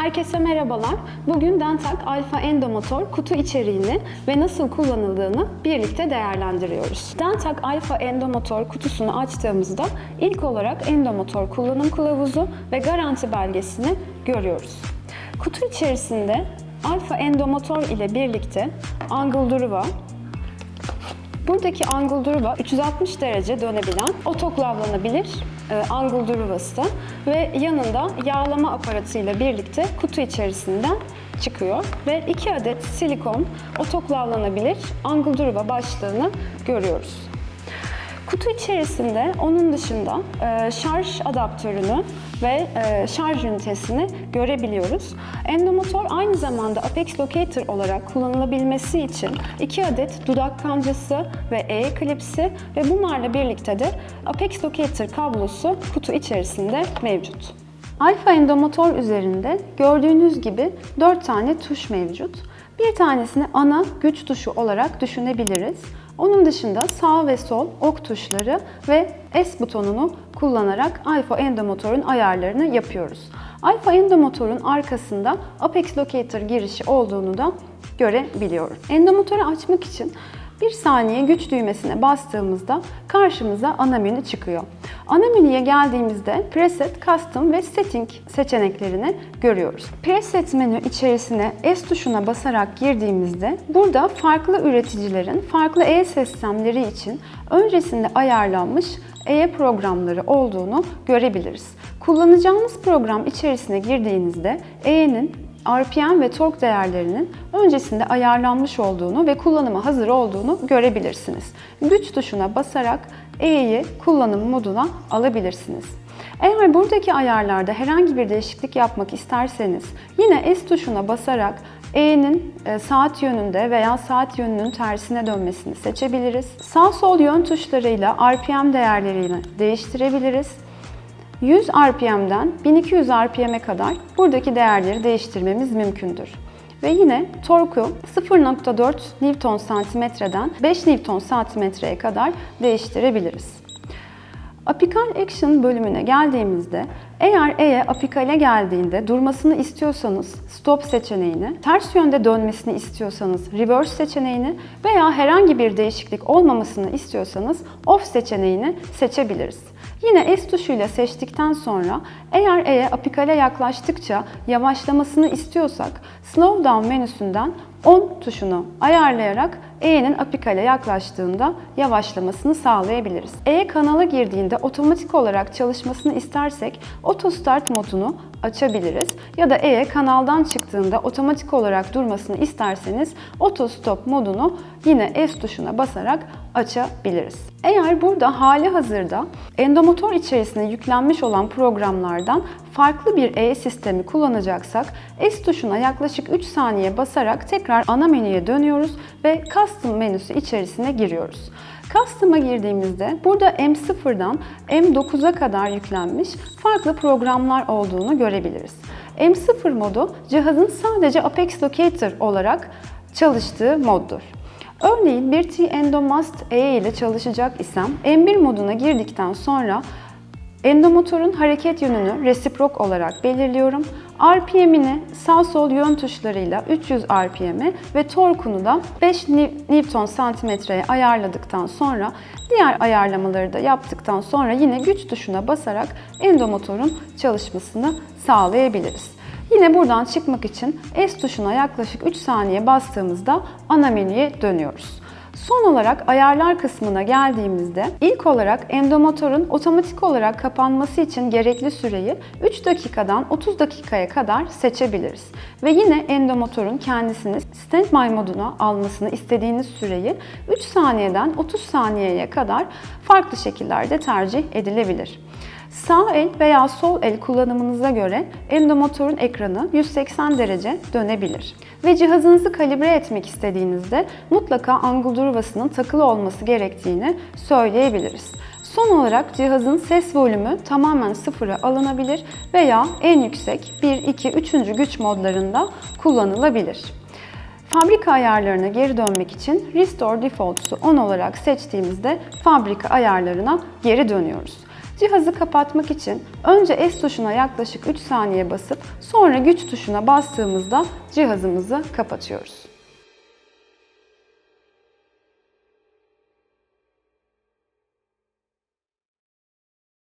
Herkese merhabalar. Bugün Dentak Alfa Endomotor kutu içeriğini ve nasıl kullanıldığını birlikte değerlendiriyoruz. Dentak Alfa Endomotor kutusunu açtığımızda ilk olarak Endomotor kullanım kılavuzu ve garanti belgesini görüyoruz. Kutu içerisinde Alfa Endomotor ile birlikte angle duruva, Buradaki angle duruva 360 derece dönebilen otoklavlanabilir e, angle duruvası ve yanında yağlama aparatıyla birlikte kutu içerisinden çıkıyor ve 2 adet silikon otoklavlanabilir angle duruva başlığını görüyoruz. Kutu içerisinde onun dışında e, şarj adaptörünü ve e, şarj ünitesini görebiliyoruz. Endomotor aynı zamanda Apex Locator olarak kullanılabilmesi için 2 adet dudak kancası ve E klipsi ve bunlarla birlikte de Apex Locator kablosu kutu içerisinde mevcut. Alfa Endomotor üzerinde gördüğünüz gibi 4 tane tuş mevcut. Bir tanesini ana güç tuşu olarak düşünebiliriz. Onun dışında sağ ve sol ok tuşları ve S butonunu kullanarak Alfa Endomotor'un ayarlarını yapıyoruz. Alfa Endomotor'un arkasında Apex Locator girişi olduğunu da görebiliyoruz. Endomotoru açmak için bir saniye güç düğmesine bastığımızda karşımıza ana menü çıkıyor. Ana menüye geldiğimizde Preset, Custom ve Setting seçeneklerini görüyoruz. Preset menü içerisine S tuşuna basarak girdiğimizde burada farklı üreticilerin farklı E sistemleri için öncesinde ayarlanmış E programları olduğunu görebiliriz. Kullanacağınız program içerisine girdiğinizde E'nin RPM ve tork değerlerinin öncesinde ayarlanmış olduğunu ve kullanıma hazır olduğunu görebilirsiniz. Güç tuşuna basarak E'yi kullanım moduna alabilirsiniz. Eğer buradaki ayarlarda herhangi bir değişiklik yapmak isterseniz yine S tuşuna basarak E'nin e, saat yönünde veya saat yönünün tersine dönmesini seçebiliriz. Sağ sol yön tuşlarıyla RPM değerlerini değiştirebiliriz. 100 RPM'den 1200 RPM'e kadar buradaki değerleri değiştirmemiz mümkündür. Ve yine torku 0.4 Newton santimetreden 5 Newton santimetreye kadar değiştirebiliriz. Apical Action bölümüne geldiğimizde eğer E'ye apikale geldiğinde durmasını istiyorsanız stop seçeneğini, ters yönde dönmesini istiyorsanız reverse seçeneğini veya herhangi bir değişiklik olmamasını istiyorsanız off seçeneğini seçebiliriz. Yine S tuşuyla seçtikten sonra eğer E'ye apikale yaklaştıkça yavaşlamasını istiyorsak slow down menüsünden on tuşunu ayarlayarak E'nin apikale yaklaştığında yavaşlamasını sağlayabiliriz. E kanala girdiğinde otomatik olarak çalışmasını istersek Auto Start modunu açabiliriz. Ya da E kanaldan çıktığında otomatik olarak durmasını isterseniz Auto Stop modunu yine S tuşuna basarak açabiliriz. Eğer burada hali hazırda endomotor içerisine yüklenmiş olan programlardan farklı bir E sistemi kullanacaksak S tuşuna yaklaşık 3 saniye basarak tekrar ana menüye dönüyoruz ve Custom menüsü içerisine giriyoruz. Custom'a girdiğimizde burada M0'dan M9'a kadar yüklenmiş farklı programlar olduğunu görebiliriz. M0 modu cihazın sadece Apex Locator olarak çalıştığı moddur. Örneğin bir T-Endomast E ile çalışacak isem M1 moduna girdikten sonra Endomotorun hareket yönünü resiprok olarak belirliyorum. RPM'ini sağ sol yön tuşlarıyla 300 RPM'e ve torkunu da 5 Newton santimetreye ayarladıktan sonra diğer ayarlamaları da yaptıktan sonra yine güç tuşuna basarak endomotorun çalışmasını sağlayabiliriz. Yine buradan çıkmak için S tuşuna yaklaşık 3 saniye bastığımızda ana menüye dönüyoruz. Son olarak ayarlar kısmına geldiğimizde ilk olarak endomotorun otomatik olarak kapanması için gerekli süreyi 3 dakikadan 30 dakikaya kadar seçebiliriz. Ve yine endomotorun kendisini standby moduna almasını istediğiniz süreyi 3 saniyeden 30 saniyeye kadar farklı şekillerde tercih edilebilir. Sağ el veya sol el kullanımınıza göre endomotorun ekranı 180 derece dönebilir. Ve cihazınızı kalibre etmek istediğinizde mutlaka angle duruvasının takılı olması gerektiğini söyleyebiliriz. Son olarak cihazın ses volümü tamamen sıfıra alınabilir veya en yüksek 1, 2, 3. güç modlarında kullanılabilir. Fabrika ayarlarına geri dönmek için Restore Defaults'u 10 olarak seçtiğimizde fabrika ayarlarına geri dönüyoruz. Cihazı kapatmak için önce S tuşuna yaklaşık 3 saniye basıp sonra güç tuşuna bastığımızda cihazımızı kapatıyoruz.